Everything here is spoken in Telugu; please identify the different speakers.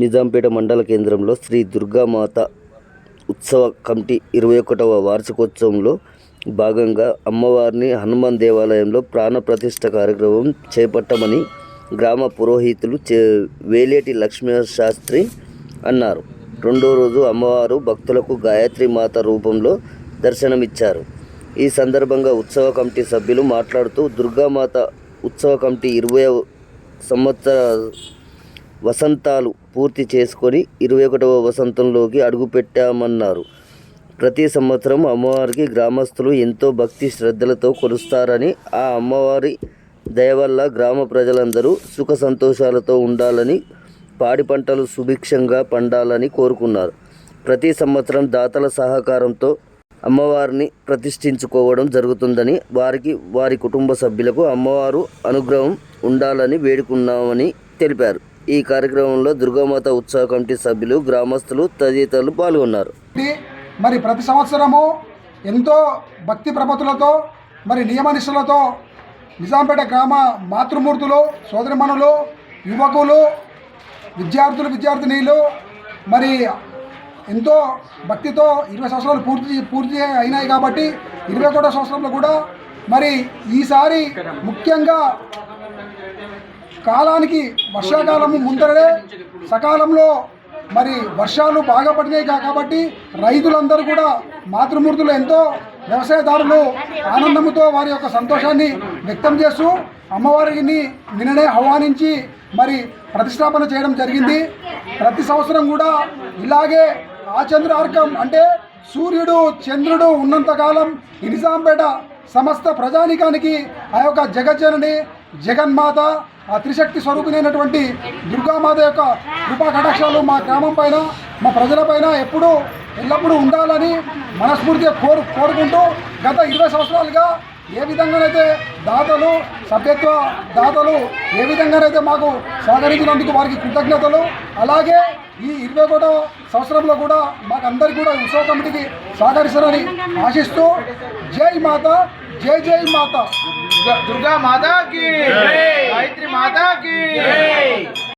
Speaker 1: నిజాంపేట మండల కేంద్రంలో శ్రీ దుర్గామాత ఉత్సవ కమిటీ ఇరవై ఒకటవ వార్షికోత్సవంలో భాగంగా అమ్మవారిని హనుమాన్ దేవాలయంలో ప్రాణప్రతిష్ఠ కార్యక్రమం చేపట్టమని గ్రామ పురోహితులు చే వేలేటి లక్ష్మీ శాస్త్రి అన్నారు. రెండో రోజు అమ్మవారు భక్తులకు గాయత్రి మాత రూపంలో దర్శనమిచ్చారు. ఈ సందర్భంగా ఉత్సవ కమిటీ సభ్యులు మాట్లాడుతూ దుర్గామాత ఉత్సవ కమిటీ ఇరవై సంవత్సర వసంతాలు పూర్తి చేసుకొని ఇరవై ఒకటవ వసంతంలోకి అడుగుపెట్టామన్నారు. ప్రతి సంవత్సరం అమ్మవారికి గ్రామస్తులు ఎంతో భక్తి శ్రద్ధలతో కొలుస్తారని ఆ అమ్మవారి దయ వల్ల గ్రామ ప్రజలందరూ సుఖ సంతోషాలతో ఉండాలని పాడి పంటలు సుభిక్షంగా పండాలని కోరుకున్నారు. ప్రతి సంవత్సరం దాతల సహకారంతో అమ్మవారిని ప్రతిష్ఠించుకోవడం జరుగుతుందని వారికి వారి కుటుంబ సభ్యులకు అమ్మవారు అనుగ్రహం ఉండాలని వేడుకున్నామని తెలిపారు. ఈ కార్యక్రమంలో దుర్గామాత ఉత్సవ కమిటీ సభ్యులు గ్రామస్తులు తదితరులు పాల్గొన్నారు.
Speaker 2: ఇది మరి ప్రతి సంవత్సరము ఎంతో భక్తి ప్రపతులతో మరి నియమనిష్టలతో నిజాంపేట గ్రామ మాతృమూర్తులు సోదరిమణులు యువకులు విద్యార్థులు విద్యార్థినీలు మరి ఎంతో భక్తితో ఇరవై సంవత్సరాలు పూర్తి పూర్తి అయినాయి కాబట్టి ఇరవై ఒకటో సంవత్సరంలో కూడా మరి ఈసారి ముఖ్యంగా కాలానికి వర్షాకాలము ముందరే సకాలంలో మరి వర్షాలు బాగా పడినాయి కాబట్టి రైతులందరూ కూడా మాతృమూర్తులు ఎంతో వ్యవసాయదారులు ఆనందంతో వారి యొక్క సంతోషాన్ని వ్యక్తం చేస్తూ అమ్మవారిని నిన్ననే ఆహ్వానించి మరి ప్రతిష్టాపన చేయడం జరిగింది. ప్రతి సంవత్సరం కూడా ఇలాగే ఆ చంద్రార్కం అంటే సూర్యుడు చంద్రుడు ఉన్నంతకాలం నిజాంపేట సమస్త ప్రజానికానికి ఆ యొక్క జగజ్జనని జగన్మాత ఆ త్రిశక్తి స్వరూపిణైనటువంటి దుర్గామాత యొక్క కృపా కటాక్షాలు మా గ్రామం పైన మా ప్రజలపైన ఎప్పుడూ ఎల్లప్పుడూ ఉండాలని మనస్ఫూర్తిగా కోరు కోరుకుంటూ గత ఇరవై సంవత్సరాలుగా ఏ విధంగానైతే దాతలు సభ్యత్వ దాతలు ఏ విధంగానైతే మాకు సహకరించినందుకు వారికి కృతజ్ఞతలు అలాగే ఈ ఇరవై ఒకటో సంవత్సరంలో కూడా మాకు అందరికీ కూడా ఉత్సవ కమిటీకి సహకరిస్తారని ఆశిస్తూ జై మాత జై జై మాత.
Speaker 3: दुर्गा माता की। गायत्री माता की।